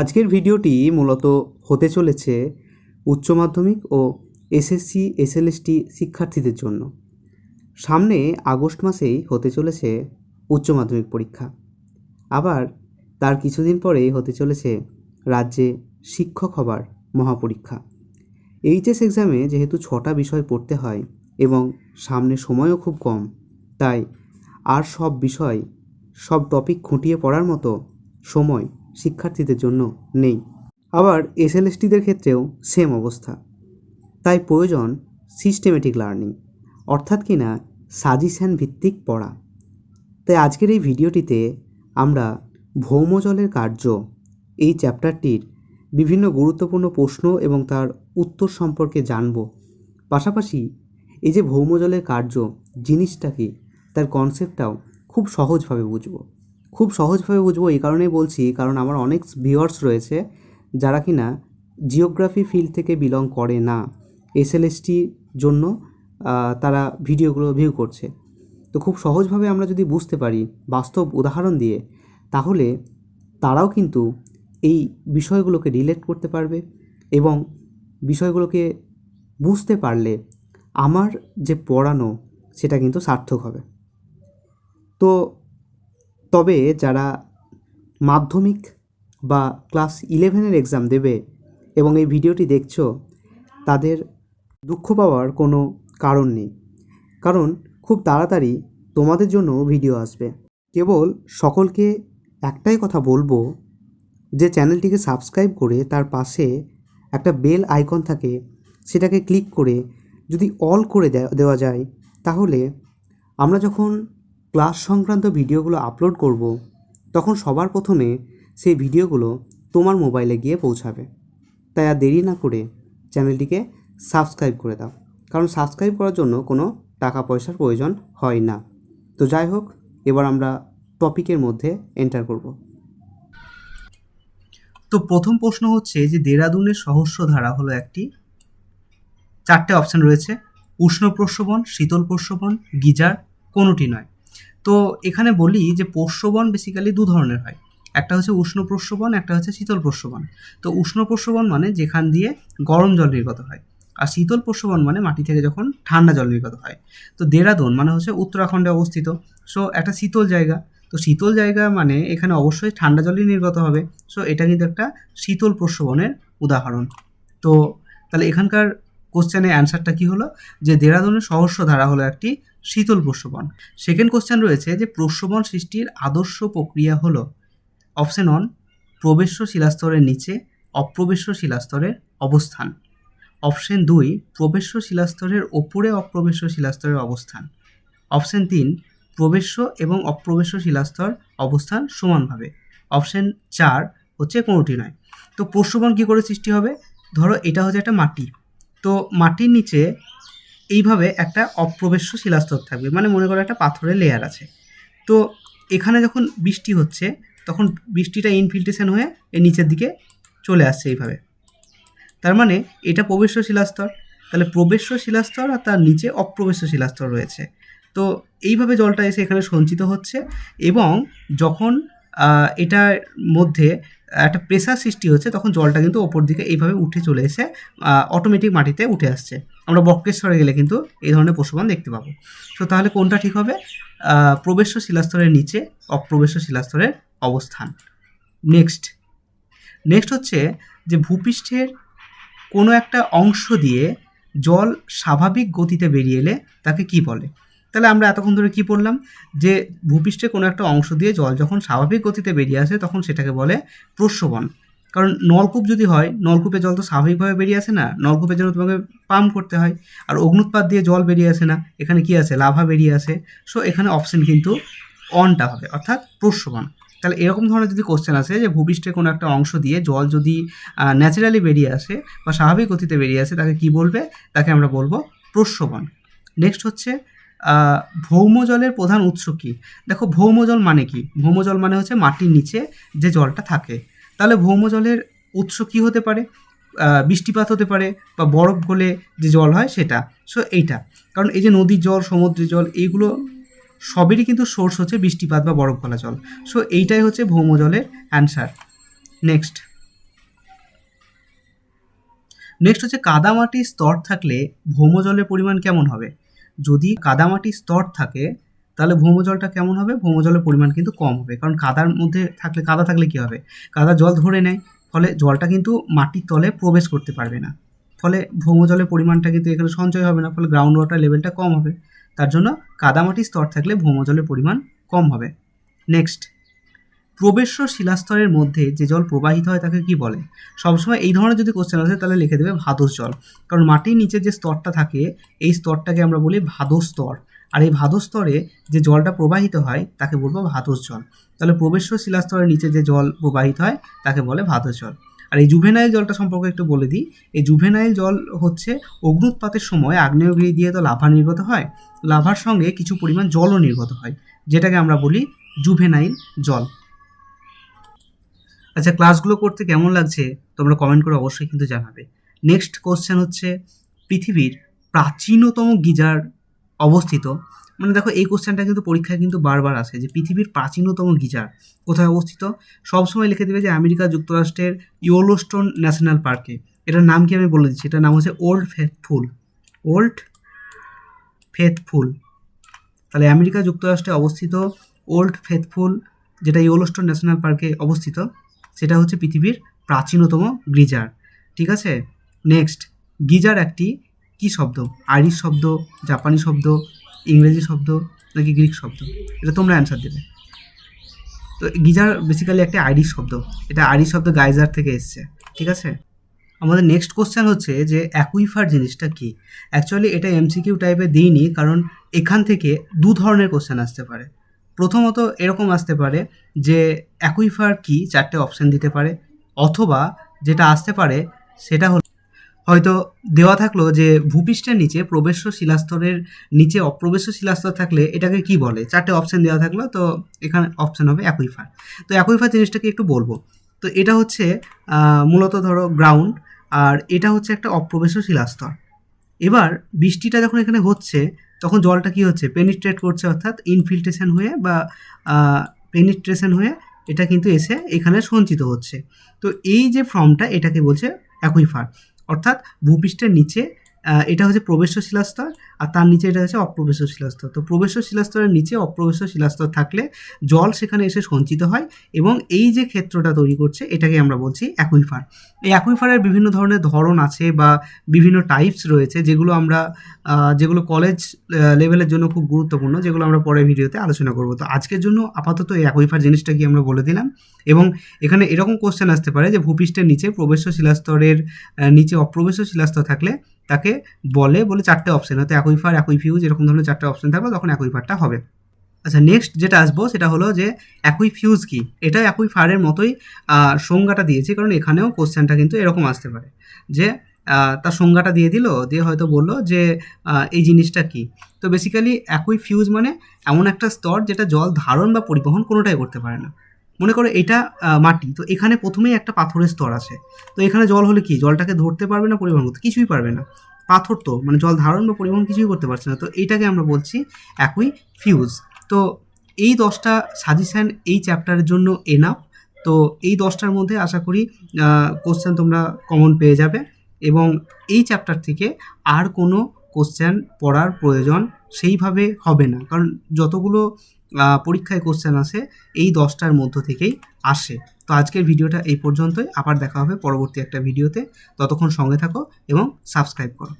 আজকের ভিডিওটি মূলত হতে চলেছে উচ্চ মাধ্যমিক ও এসএসসি, এসএলএসটি শিক্ষার্থীদের জন্য। সামনে আগস্ট মাসেই হতে চলেছে উচ্চ মাধ্যমিক পরীক্ষা। আবার তার কিছুদিন পরেই হতে চলেছে রাজ্যে শিক্ষক হবার মহাপরীক্ষা। এইচএস এক্সামে যেহেতু ছটা বিষয় পড়তে হয় এবং সামনে সময়ও খুব কম, তাই আর সব বিষয়, সব টপিক খুঁটিয়ে পড়ার মতো সময় শিক্ষার্থীদের জন্য নেই। আবার এসএলএসটিদের ক্ষেত্রেও সেম অবস্থা। তাই প্রয়োজন সিস্টেমেটিক লার্নিং অর্থাৎ কিনা সাজেশন ভিত্তিক পড়া। তাই আজকের এই ভিডিওটিতে আমরা ভৌমজলের কার্য এই চ্যাপ্টারটির বিভিন্ন গুরুত্বপূর্ণ প্রশ্ন এবং তার উত্তর সম্পর্কে জানব। পাশাপাশি এই যে ভৌমজলের কার্য জিনিসটা কি তার কনসেপ্টটাও খুব সহজভাবে বুঝব। খুব সহজভাবে বুঝব এই কারণেই বলছি, কারণ আমার অনেক ভিউয়ার্স রয়েছে যারা কিনা জিওগ্রাফি ফিল্ড থেকে বিলং করে না। এসএলএসটির জন্য তারা ভিডিওগুলো ভিউ করছে। তো খুব সহজভাবে আমরা যদি বুঝতে পারি বাস্তব উদাহরণ দিয়ে, তাহলে তারাও কিন্তু এই বিষয়গুলোকে রিলেট করতে পারবে এবং বিষয়গুলোকে বুঝতে পারলে আমার যে পড়ানো, সেটা কিন্তু সার্থক হবে। তো তবে যারা মাধ্যমিক বা ক্লাস ইলেভেনের এক্সাম দেবে এবং এই ভিডিওটি দেখছ, তাদের দুঃখ পাওয়ার কোনো কারণ নেই। কারণ খুব তাড়াতাড়ি তোমাদের জন্য ভিডিও আসবে। কেবল সকলকে একটাই কথা বলব যে চ্যানেলটিকে সাবস্ক্রাইব করে তার পাশে একটা বেল আইকন থাকে, সেটাকে ক্লিক করে যদি অল করে দেওয়া যায়, তাহলে আমরা যখন ক্লাস সংক্রান্ত ভিডিওগুলো আপলোড করব, তখন সবার প্রথমে সেই ভিডিওগুলো তোমার মোবাইলে গিয়ে পৌঁছাবে। তাই আর দেরি না করে চ্যানেলটিকে সাবস্ক্রাইব করে দাও, কারণ সাবস্ক্রাইব করার জন্য কোনো টাকা পয়সার প্রয়োজন হয় না। তো যাই হোক, এবার আমরা টপিকের মধ্যে এন্টার করব। তো প্রথম প্রশ্ন হচ্ছে যে দেরাদুনের সহস্র ধারা হলো একটি। চারটে অপশান রয়েছে, উষ্ণ প্রস্রবণ, শীতল প্রস্রবণ, গিজার, কোনোটি নয়। তো এখানে বলি যে প্রস্রবণ বেসিক্যালি দু ধরনের হয়। একটা হচ্ছে উষ্ণ প্রস্রবণ একটা হচ্ছে শীতল প্রস্রবণ তো উষ্ণ প্রস্রবণ মানে যেখান দিয়ে গরম জল নির্গত হয়। আর শীতল প্রস্রবণ মানে মাটি থেকে যখন ঠান্ডা জল নির্গত হয়। তো দেরাদুন মানে হচ্ছে উত্তরাখণ্ডে অবস্থিত। সো একটা শীতল জায়গা। তো শীতল জায়গা মানে এখানে অবশ্যই ঠান্ডা জলই নির্গত হবে। সো এটা কিন্তু একটা শীতল প্রস্রবণের উদাহরণ। তো তাহলে এখানকার কোশ্চেনের অ্যান্সারটা কি হলো? যে দেরাদুনের সহস্র ধারা হলো একটি শীতল প্রস্রবণ সেকেন্ড কোশ্চেন রয়েছে যে প্রস্রবণ সৃষ্টির আদর্শ প্রক্রিয়া হলো অপশন অন প্রবেশ্য শিলাস্তরের নিচে অপ্রবেশ্য শিলাস্তরের অবস্থান। অপশন দুই প্রবেশ্য শিলাস্তরের ওপরে অপ্রবেশ্য শিলাস্তরের অবস্থান। অপশন তিন, প্রবেশ্য এবং অপ্রবেশ্য শিলাস্তর অবস্থান সমানভাবে। অপশন চার হচ্ছে কোনোটি নয়। তো প্রস্রবণ কী করে সৃষ্টি হবে? ধরো এটা হচ্ছে একটা মাটি। তো মাটির নিচে এইভাবে একটা অপ্রবেশ্য শিলাস্তর থাকবে। মানে মনে করো একটা পাথরের লেয়ার আছে। তো এখানে যখন বৃষ্টি হচ্ছে, তখন বৃষ্টিটা ইনফিল্ট্রেশন হয়ে এর নিচের দিকে চলে আসছে এইভাবে। তার মানে এটা প্রবেশ্য শিলাস্তর। তাহলে প্রবেশ্য শিলাস্তর আর তার নিচে অপ্রবেশ্য শিলাস্তর রয়েছে। তো এইভাবে জলটা এসে এখানে সঞ্চিত হচ্ছে এবং যখন এটার মধ্যে একটা প্রেসার সৃষ্টি হচ্ছে, তখন জলটা কিন্তু ওপর দিকে এইভাবে উঠে চলে এসে অটোমেটিক মাটিতে উঠে আসছে। আমরা বক্রেশ্বরে গেলে কিন্তু এই ধরনের পশুপান দেখতে পাবো। তো তাহলে কোনটা ঠিক হবে? প্রবেশ্য শিলাস্তরের নিচে, অপ্রবেশ্য শিলাস্তরের অবস্থান। নেক্সট নেক্সট হচ্ছে যে ভূপৃষ্ঠের কোনো একটা অংশ দিয়ে জল স্বাভাবিক গতিতে বেরিয়ে এলে তাকে কি বলে? তাহলে আমরা এতক্ষণ ধরে কী পড়লাম? যে ভূপৃষ্ঠে কোনো একটা অংশ দিয়ে জল যখন স্বাভাবিক গতিতে বেরিয়ে আসে, তখন সেটাকে বলে প্রস্রবণ কারণ নলকূপ যদি হয়, নলকূপে জল তো স্বাভাবিকভাবে বেরিয়ে আসে না। নলকূপের জন্য তোমাকে পাম্প করতে হয়। আর অগ্নুৎপাত দিয়ে জল বেরিয়ে আসে না। এখানে কি আছে? লাভা বেরিয়ে আসে। সো এখানে অপশন কিন্তু অনটা হবে, অর্থাৎ প্রস্রবণ তাহলে এরকম ধরনের যদি কোশ্চেন আসে যে ভূপৃষ্ঠে কোনো একটা অংশ দিয়ে জল যদি ন্যাচারালি বেরিয়ে আসে বা স্বাভাবিক গতিতে বেরিয়ে আসে, তাকে কি বলবে? তাকে আমরা বলব প্রস্রবণ নেক্সট হচ্ছে ভৌমজলের প্রধান উৎস কী? দেখো ভৌমজল মানে কি? ভৌমজল মানে হচ্ছে মাটির নিচে যে জলটা থাকে। তাহলে ভৌমজলের উৎস কী হতে পারে? বৃষ্টিপাত হতে পারে বা বরফ গলে যে জল হয় সেটা। সো এইটা। কারণ এই যে নদীর জল, সমুদ্রের জল, এইগুলো সবেরই কিন্তু সোর্স হচ্ছে বৃষ্টিপাত বা বরফ গলা জল। সো এইটাই হচ্ছে ভৌমজলের অ্যান্সার নেক্সট নেক্সট হচ্ছে কাদামাটির স্তর থাকলে ভৌমজলের পরিমাণ কেমন হবে? যদি কাদামাটির স্তর থাকে, তাহলে ভৌমজলটা কেমন হবে? ভৌমজলের পরিমাণ কিন্তু কম হবে। কারণ কাদার মধ্যে থাকলে, কাদা থাকলে কী হবে? কাদা জল ধরে নেয়, ফলে জলটা কিন্তু মাটির তলে প্রবেশ করতে পারবে না। ফলে ভৌমজলের পরিমাণটা কিন্তু এখানে সঞ্চয় হবে না, ফলে গ্রাউন্ড ওয়াটার লেভেলটা কম হবে। তার জন্য কাদামাটির স্তর থাকলে ভৌমজলের পরিমাণ কম হবে। নেক্সট প্রবেশ্য শিলাস্তরের মধ্যে যে জল প্রবাহিত হয় তাকে কি বলে? সবসময় এই ধরনের যদি কোশ্চেন আসে, তাহলে লিখে দেবে ভাদস জল। কারণ মাটির নিচে যে স্তরটা থাকে, এই স্তরটাকে আমরা বলি ভাদস স্তর। আর এই ভাদস স্তরে যে জলটা প্রবাহিত হয়, তাকে বলব ভাদস জল। তাহলে প্রবেশ্য শিলাস্তরের নিচে যে জল প্রবাহিত হয়, তাকে বলে ভাদস জল। আর এই জুভেনাইল জলটা সম্পর্কে একটু বলে দিই। এই জুভেনাইল জল হচ্ছে অগ্নুৎপাতের সময় আগ্নেয়গিরি দিয়ে তো লাভা নির্গত হয়। লাভার সঙ্গে কিছু পরিমাণ জলও নির্গত হয়, যেটাকে আমরা বলি জুভেনাইল জল। আচ্ছা ক্লাসগুলো করতে কেমন লাগছে? তোমরা কমেন্ট করে অবশ্যই কিন্তু জানাবে। নেক্সট কোশ্চেন হচ্ছে, পৃথিবীর প্রাচীনতম গিজার অবস্থিত। মানে দেখো, এই কোশ্চেনটা কিন্তু পরীক্ষায় কিন্তু বারবার আসে যে পৃথিবীর প্রাচীনতম গিজার কোথায় অবস্থিত? সবসময় লিখে দেবে যে আমেরিকা যুক্তরাষ্ট্রের ইয়োলোস্টোন ন্যাশনাল পার্কে। এটার নাম কি আমি বলে দিচ্ছি? এটার নাম হচ্ছে ওল্ড ফেথফুল ওল্ড ফেথফুল তাহলে আমেরিকা যুক্তরাষ্ট্রে অবস্থিত ওল্ড ফেথফুল যেটা ইয়োলোস্টোন ন্যাশনাল পার্কে অবস্থিত। সেটা হচ্ছে পৃথিবীর প্রাচীনতম গিজার। ঠিক আছে? নেক্সট গিজার একটি কি শব্দ? আইরিশ শব্দ, জাপানি শব্দ, ইংরেজি শব্দ, নাকি গ্রিক শব্দ? এটা তোমরা অ্যান্সার দেবে। তো গিজার বেসিক্যালি একটা আইরিশ শব্দ। এটা আইরিশ শব্দ গাইজার থেকে এসছে। ঠিক আছে? আমাদের নেক্সট কোশ্চেন হচ্ছে যে অ্যাকুইফার জিনিসটা কি? অ্যাকচুয়ালি এটা এমসিকিউ টাইপে দিইনি, কারণ এখান থেকে দু ধরনের কোশ্চেন আসতে পারে। প্রথমত এরকম আসতে পারে যে অ্যাকুইফার কি চারটে অপশান দিতে পারে, অথবা যেটা আসতে পারে সেটা হলো হয়তো দেওয়া থাকল যে ভূপৃষ্ঠের নিচে প্রবেশ্য শিলাস্তরের নিচে অপ্রবেশ্য শিলাস্তর থাকলে এটাকে কি বলে? চারটে অপশান দেওয়া থাকল, তো এখানে অপশান হবে অ্যাকুইফার। তো অ্যাকুইফার জিনিসটাকে একটু বলব। তো এটা হচ্ছে মূলত ধরো গ্রাউন্ড আর এটা হচ্ছে একটা অপ্রবেশ্য শিলাস্তর। এবার বৃষ্টিটা যখন এখানে হচ্ছে তখন জলটা কি হচ্ছে? পেনিট্রেট করছে অর্থাৎ ইনফিল্ট্রেশন হয়ে বা পেনিট্রেশন হয়ে এটা কিন্তু এসে এখানে সঞ্চিত হচ্ছে। তো এই যে ফর্মটা এটাকে বলছে অ্যাকুইফার অর্থাৎ ভূপৃষ্ঠের নিচে এটা হচ্ছে প্রবেশ্য শিলাস্তর আর তার নিচে এটা হচ্ছে অপ্রবেশ্য শিলাস্তর। তো প্রবেশ্য শিলাস্তরের নিচে অপ্রবেশ্য শিলাস্তর থাকলে জল সেখানে এসে সঞ্চিত হয় এবং এই যে ক্ষেত্রটা তৈরি করছে, এটাকে আমরা বলছি অ্যাকুইফার। এই অ্যাকুইফারের বিভিন্ন ধরনের ধরন আছে বা বিভিন্ন টাইপস রয়েছে যেগুলো আমরা যেগুলো কলেজ লেভেলের জন্য খুব গুরুত্বপূর্ণ, যেগুলো আমরা পরের ভিডিওতে আলোচনা করব। তো আজকের জন্য আপাতত এই অ্যাকুইফার জিনিসটা কি আমরা বলে দিলাম এবং এখানে এরকম কোশ্চেন আসতে পারে যে ভূপৃষ্ঠের নিচে প্রবেশ্য শিলাস্তরের নিচে অপ্রবেশ্য শিলাস্তর থাকলে তাকে বলে বলে চারটে অপশন হয়তো অ্যাকুইফার অ্যাকুইফিউজ এরকম ধরনের চারটে অপশন থাকবে, তখন অ্যাকুইফারটা হবে। আচ্ছা নেক্সট যেটা আসব সেটা হলো যে অ্যাকুইফিউজ কি? এটা অ্যাকুইফারের মতোই সংজ্ঞাটা দিয়েছে, কারণ এখানেও কোশ্চেনটা কিন্তু এরকম আসতে পারে। যে তার সংজ্ঞাটা দিয়ে দিল, দিয়ে হয়তো বলল যে এই জিনিসটা কি? তো বেসিক্যালি অ্যাকুইফিউজ মানে এমন একটা স্তর যেটা জল ধারণ বা পরিবহন কোনোটাই করতে পারে না। মনে করো এটা মাটি, তো এখানে প্রথমেই একটা পাথরের স্তর আছে। তো এখানে জল হলে কি? জলটাকে ধরতে পারবে না পরিবহন করতে? কিছুই পারবে না। পাথর তো মানে জল ধারণ বা পরিবহন কিছুই করতে পারছে না। তো এইটাকে আমরা বলছি একই ফিউজ তো এই দশটা সাজেশান এই চ্যাপ্টারের জন্য এনাফ তো এই দশটার মধ্যে আশা করি কোশ্চেন তোমরা কমন পেয়ে যাবে এবং এই চ্যাপ্টার থেকে আর কোনো কোশ্চেন পড়ার প্রয়োজন সেইভাবে হবে না। কারণ যতগুলো পরীক্ষায় কোশ্চেন আসে, এই দশটার মধ্য থেকেই আসে। তো আজকের ভিডিওটা এই পর্যন্তই। আবার দেখা হবে পরবর্তী একটা ভিডিওতে। ততক্ষণ সঙ্গে থাকো এবং সাবস্ক্রাইব করো।